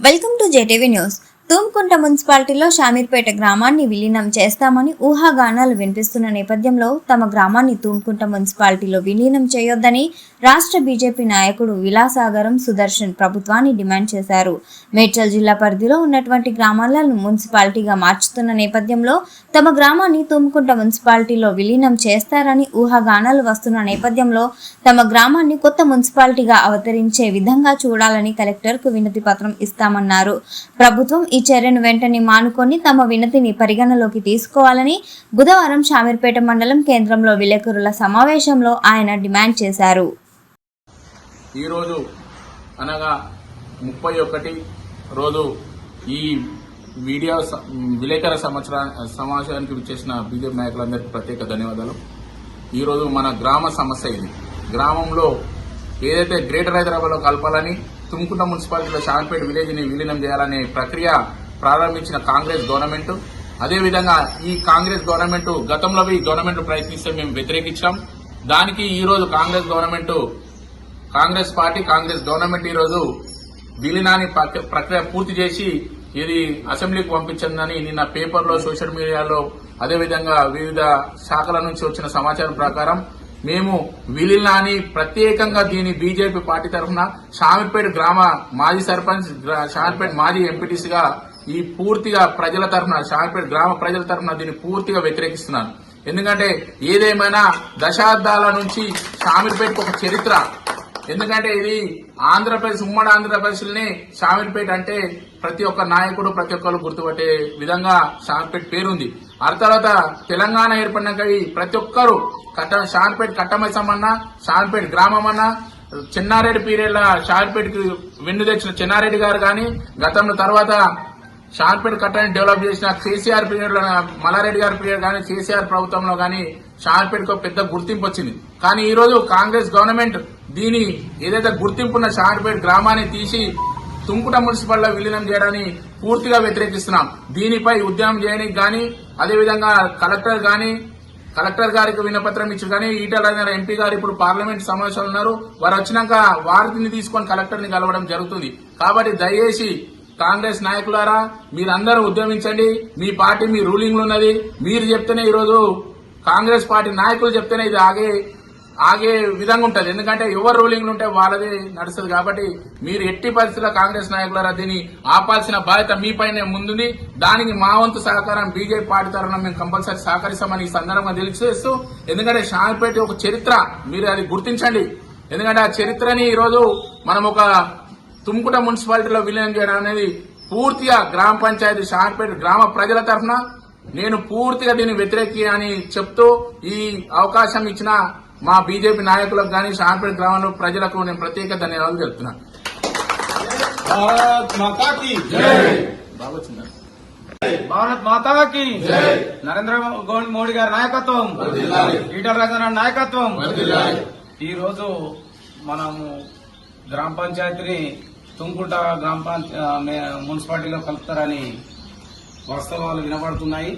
Welcome to JTV news Thumkunta మున్సిపాలిటీలో షామీర్పేట గ్రామాన్ని విలీనం చేస్తామని ఊహాగానాలు వినిపిస్తున్న నేపథ్యంలో తమ గ్రామాన్ని తూమ్కుంట మున్సిపాలిటీలో విలీనం చేయొద్దని రాష్ట్ర బీజేపీ నాయకుడు విలాసాగరం సుదర్శన్ ప్రభుత్వాన్ని డిమాండ్ చేశారు. మేడ్చల్ జిల్లా పరిధిలో ఉన్నటువంటి గ్రామాలను మున్సిపాలిటీగా మార్చుతున్న నేపథ్యంలో తమ గ్రామాన్ని తూంకుంట మున్సిపాలిటీలో విలీనం చేస్తారని ఊహాగానాలు వస్తున్న నేపథ్యంలో తమ గ్రామాన్ని కొత్త మున్సిపాలిటీగా అవతరించే విధంగా చూడాలని కలెక్టర్కు వినతి పత్రం ఇస్తామన్నారు. ప్రభుత్వం ఈ చర్యను వెంటనే మానుకొని తమ వినతిని పరిగణలోకి తీసుకోవాలని బుధవారం షామీర్పేట మండలం కేంద్రంలో విలేకరుల సమావేశంలో ఆయన డిమాండ్ చేశారు. ఈరోజు అనగా ముప్పై ఒకటి రోజు ఈ వీడియో విలేకరుల సంవత్సరా సమావేశానికి విచ్చేసిన బీజేపీ నాయకులందరికీ ప్రత్యేక ధన్యవాదాలు. ఈరోజు మన గ్రామ సమస్య ఇది. గ్రామంలో ఏదైతే గ్రేటర్ హైదరాబాద్లో కలపాలని తుమ్కుంట మున్సిపాలిటీలో షాన్పేట విలేజ్ని విలీనం చేయాలనే ప్రక్రియ ప్రారంభించిన కాంగ్రెస్ గవర్నమెంట్. అదేవిధంగా ఈ కాంగ్రెస్ గవర్నమెంట్ గతంలో ఈ గవర్నమెంట్ ప్రయత్నిస్తే మేము వ్యతిరేకించాం. దానికి ఈరోజు Congress government Congress party Congress government ఈ రోజు విలీనాన్ని ప్రక్రియ పూర్తి చేసి ఇది అసెంబ్లీకి పంపించిందని నిన్న పేపర్లో సోషల్ మీడియాలో అదేవిధంగా వివిధ శాఖల నుంచి వచ్చిన సమాచారం ప్రకారం మేము విలీనాన్ని ప్రత్యేకంగా దీని బీజేపీ పార్టీ తరఫున షామిపేట గ్రామ మాజీ సర్పంచ్ షామిపేట మాజీ ఎంపీటీసీగా ఈ పూర్తిగా ప్రజల తరఫున షామిపేట గ్రామ ప్రజల తరఫున దీన్ని పూర్తిగా వ్యతిరేకిస్తున్నాను. ఎందుకంటే ఏదేమైనా దశాబ్దాల నుంచి షామిర్పేటకు ఒక చరిత్ర ఎందుకంటే ఇది ఆంధ్రప్రదేశ్ ఉమ్మడి ఆంధ్రప్రదేశ్ని షామీర్పేట అంటే ప్రతి ఒక్క నాయకుడు ప్రతి ఒక్కరు గుర్తుపట్టే విధంగా షామీర్పేట పేరుంది. ఆ తర్వాత తెలంగాణ ఏర్పడినాక ప్రతి ఒక్కరు కట్ట షామీర్పేట కట్టమైసమన్నా షామీర్పేట గ్రామం అన్నా చిన్నారెడ్డి పీరియడ్లో షామీర్పేటకి వెన్ను తెచ్చిన చిన్నారెడ్డి గారు కానీ గతంలో తర్వాత షాన్పేట కట్టని డెవలప్ చేసిన కేసీఆర్ పీరియడ్లో మల్లారెడ్డి గారి పీరియడ్ కానీ కేసీఆర్ ప్రభుత్వంలో కానీ షాన్పేటకు పెద్ద గుర్తింపు వచ్చింది. కానీ ఈ రోజు కాంగ్రెస్ గవర్నమెంట్ దీని ఏదైతే గుర్తింపున్న షార్పేట్ గ్రామాన్ని తీసి తుంకుట మున్సిపల్లో విలీనం చేయడాన్ని పూర్తిగా వ్యతిరేకిస్తున్నాం. దీనిపై ఉద్యమం చేయడానికి కానీ అదేవిధంగా కలెక్టర్ కానీ కలెక్టర్ గారికి వినపత్రం ఇచ్చి కానీ ఈటల రాజేంద్ర ఎంపీ గారు ఇప్పుడు పార్లమెంట్ సమావేశాలు ఉన్నారు. వారు వచ్చినాక వారిని తీసుకొని కలెక్టర్ని కలవడం జరుగుతుంది. కాబట్టి దయచేసి కాంగ్రెస్ నాయకులారా మీరందరూ ఉద్యమించండి. మీ పార్టీ మీ రూలింగ్లు ఉన్నది. మీరు చెప్తేనే ఈరోజు కాంగ్రెస్ పార్టీ నాయకులు చెప్తేనే ఇది ఆగే ఆగే విధంగా ఉంటది. ఎందుకంటే ఎవరు రూలింగ్ ఉంటే వాళ్ళది నడుస్తుంది కాబట్టి మీరు ఎట్టి పరిస్థితుల్లో కాంగ్రెస్ నాయకులారా దీన్ని ఆపాల్సిన బాధ్యత మీ పైనే ముందుంది. దానికి మా వంతు సహకారం బీజేపీ పార్టీ తరఫున మేము కంపల్సరీ సహకరిస్తామని ఈ సందర్భంగా తెలియజేస్తూ ఎందుకంటే షాన్పేట ఒక చరిత్ర మీరు అది గుర్తించండి. ఎందుకంటే ఆ చరిత్రని ఈరోజు మనం ఒక తుమ్కుట మున్సిపాలిటీలో విలీనం చేయడం అనేది పూర్తిగా గ్రామ పంచాయతీ షాన్పేట గ్రామ ప్రజల తరఫున నేను పూర్తిగా దీన్ని వ్యతిరేకి అని చెప్తూ ఈ అవకాశం ఇచ్చిన మా బీజేపీ నాయకులకు కానీ షార్పేట్ గ్రామంలో ప్రజలకు నేను ప్రత్యేక ధన్యవాదాలు చెప్తున్నా భారత్ మాతాకి నరేంద్ర మోడీ గారి నాయకత్వం ఈటల రాజన నాయకత్వం. ఈరోజు మనము గ్రామ పంచాయతీని తుంగుట గ్రామ మున్సిపాలిటీలో కలుపుతారని వాస్తవాలు వినబడుతున్నాయి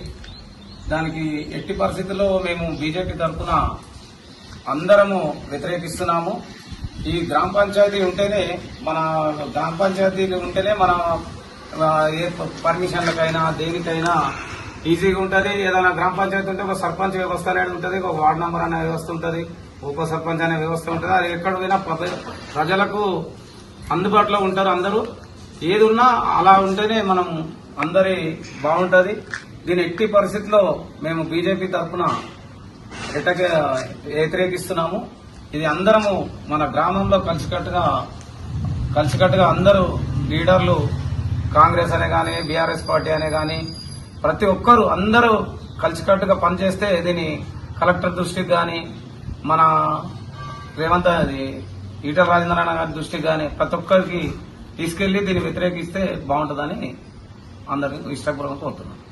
దానికి ఎట్టి పరిస్థితుల్లో మేము బీజేపీ తరఫున అందరము వ్యతిరేకిస్తున్నాము. ఈ గ్రామ పంచాయతీ ఉంటేనే మన గ్రామ పంచాయతీలు ఉంటేనే మన ఏ పర్మిషన్లకైనా దేనికైనా ఈజీగా ఉంటుంది. ఏదైనా గ్రామ పంచాయతీ ఉంటే ఒక సర్పంచ్ వ్యవస్థ అనేది ఉంటుంది ఒక వార్డు నెంబర్ అనే వ్యవస్థ ఉంటుంది ఉప సర్పంచ్ అనే వ్యవస్థ ఉంటుంది. అది ఎక్కడ పోయినా ప్రజలకు అందుబాటులో ఉంటారు అందరూ. ఏది ఉన్నా అలా ఉంటేనే మనం అందరి బాగుంటుంది. దీని ఎట్టి పరిస్థితిలో మేము బీజేపీ తరఫున ఎట్టక వ్యతిరేకిస్తున్నాము. ఇది అందరము మన గ్రామంలో కలిసికట్టుగా కలిసికట్టుగా అందరూ లీడర్లు కాంగ్రెస్ అనే కానీ బీఆర్ఎస్ పార్టీ అనే కానీ ప్రతి ఒక్కరు అందరూ కలిసికట్టుగా పనిచేస్తే దీన్ని కలెక్టర్ దృష్టికి కానీ మన రేవంత్ అది ఈటల రాజేంద్రనాథ్ గారి దృష్టికి కానీ ప్రతి ఒక్కరికి తీసుకెళ్ళి దీన్ని వ్యతిరేకిస్తే బాగుంటుందని అందరికి ఇష్టపూర్వకంగా కోరుతున్నాను.